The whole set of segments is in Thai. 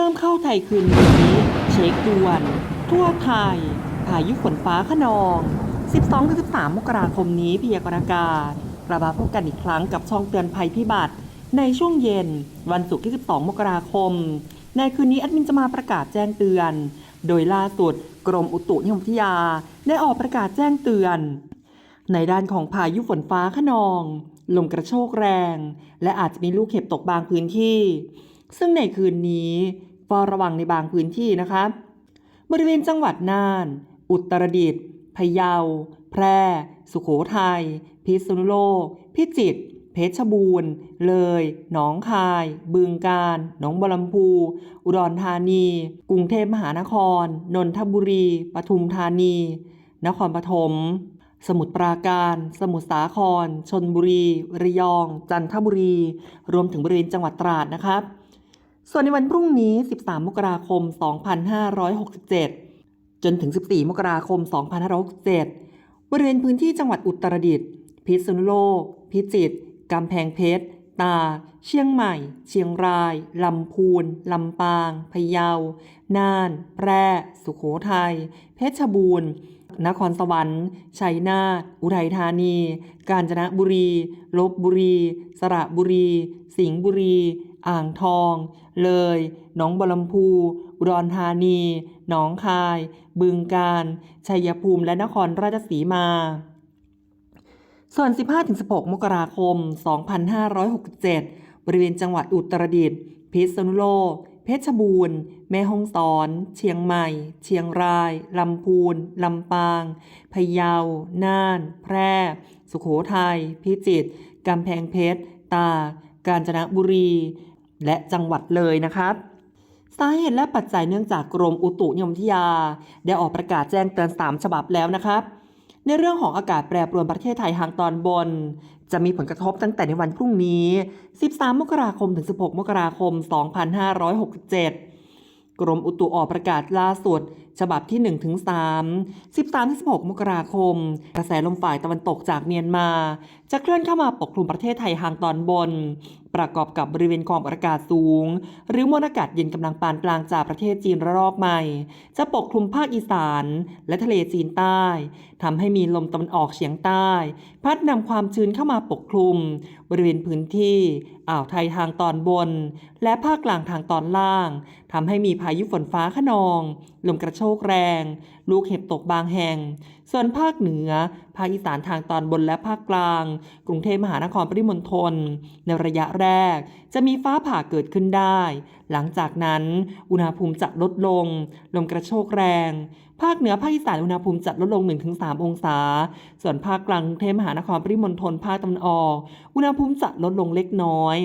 เริ่มเข้าไทยคืนนี้ เช็คดวน ทั่วไทย พายุฝนฟ้าขนอง 12-13 มกราคมนี้พยากรณ์อากาศกลับมาพบกันอีกครั้งกับช่องเตือนภัยพิบัติ ในช่วงเย็น วันศุกร์ที่ 12 มกราคม ในคืนนี้แอดมินจะมาประกาศแจ้งเตือน โดยล่าสุดกรมอุตุนิยมวิทยาได้ออกประกาศแจ้งเตือน ในด้านของพายุฝนฟ้าขนอง ลมกระโชกแรง และอาจจะมีลูกเห็บตกบางพื้นที่ ซึ่งในคืนนี้ เฝ้าระวังในบางพื้นที่นะคะ บริเวณจังหวัดน่าน อุตรดิตถ์พะเยา แพร่ สุโขทัย พิษณุโลก พิจิตร เพชรบูรณ์ เลย หนองคาย บึงกาฬ หนองบัวลำพู อุดรธานี กรุงเทพมหานคร นนทบุรี ปทุมธานี นครปฐม สมุทรปราการ สมุทรสาคร ชนบุรี ระยอง จันทบุรี รวมถึงบริเวณจังหวัดตราดนะครับ ส่วนในวันพรุ่งนี้ 13 มกราคม 2567 จนถึง 14 มกราคม 2567 บริเวณพื้นที่จังหวัดอุตรดิตถ์ พิษณุโลก พิจิตร กำแพงเพชร ตา เชียงใหม่ เชียงราย ลำพูน ลำปาง พะเยา น่าน แพร่ สุโขทัย เพชรบูรณ์ นครสวรรค์ ชัยนาท อุทัยธานี กาญจนบุรี ลบบุรี สระบุรี สิงห์บุรี อ่างทอง เลย หนองบัวลำพู อุดรธานี หนองคาย บึงกาฬ ชัยภูมิ และนครราชสีมา ส่วน 15-16 มกราคม 2567 บริเวณจังหวัดอุตรดิตถ์ พิษณุโลก เพชรบูรณ์ แม่ฮ่องสอน เชียงใหม่ เชียงราย ลำพูน ลำปาง พะเยา น่าน แพร่ สุโขทัย พิจิตร กำแพงเพชร ตาก กาญจนบุรี และจังหวัดเลยนะครับสาเหตุและปัจจัยเนื่องจากกรมอุตุนิยมวิทยา ได้ออกประกาศแจ้งเตือน 3 ฉบับแล้วนะครับ ในเรื่องของอากาศแปรปรวนประเทศไทยทางตอนบน จะมีผลกระทบตั้งแต่ในวันพรุ่งนี้ 13 มกราคมถึง 16 มกราคม 2567 กรมอุตุออกประกาศล่าสุด ฉบับที่ 1 ถึง 3 13 16 มกราคม กระแสลมฝ่ายตะวันตกจากเมียนมา จะเคลื่อนเข้ามาปกคลุมประเทศไทยทางตอนบน ประกอบกับบริเวณความอากาศสูง หรือมวลอากาศเย็นกำลังปานกลางจากประเทศจีนระลอกใหม่ จะปกคลุมภาคอีสาน และทะเลจีนใต้ทำให้มีลมตะวันออกเฉียงใต้ พัดนำความชื้นเข้ามาปกคลุม บริเวณพื้นที่อ่าวไทยทางตอนบน และภาคกลางทางตอนล่างทำให้มีพายุฝนฟ้าขนอง ลมกระโชกแรง ลูกเห็บตกบางแห่ง ส่วนภาคเหนือ ภาคอีสานทางตอนบนและภาคกลาง กรุงเทพมหานครปริมณฑลในระยะแรก จะมีฟ้าผ่าเกิดขึ้นได้ หลังจากนั้น อุณหภูมิจะลดลง ลมกระโชกแรง ภาคเหนือภาคอีสานอุณหภูมิจะลดลง 1-3 องศา ส่วนภาคกลางกรุงเทพมหานครปริมณฑลภาคตะวันออก อุณหภูมิจะลดลงเล็กน้อย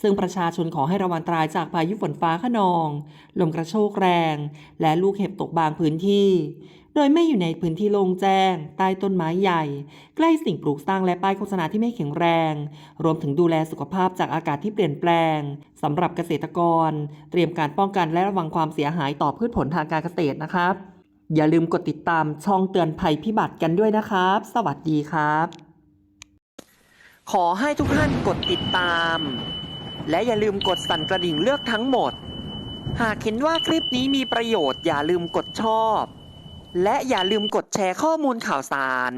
ซึ่งประชาชนขอให้ระวังตรายจากพายุฝนฟ้าขนอง ลมกระโชกแรง และลูกเห็บตกบางพื้นที่ โดยไม่อยู่ในพื้นที่โล่งแจ้ง ใต้ต้นไม้ใหญ่ ใกล้สิ่งปลูกสร้างและป้ายโฆษณาที่ไม่แข็งแรง รวมถึงดูแลสุขภาพจากอากาศที่เปลี่ยนแปลงสำหรับเกษตรกร เตรียมการป้องกันและระวังความเสียหายต่อพืชผลทางการเกษตรนะครับ อย่าลืมกดติดตามช่องเตือนภัยพิบัติกันด้วยนะครับ สวัสดีครับ ขอให้ทุกท่านกดติดตาม และอย่าลืมกดสั่นกระดิ่งเลือกทั้งหมด หากเห็นว่าคลิปนี้มีประโยชน์อย่าลืมกดชอบ และอย่าลืมกดแชร์ข้อมูลข่าวสาร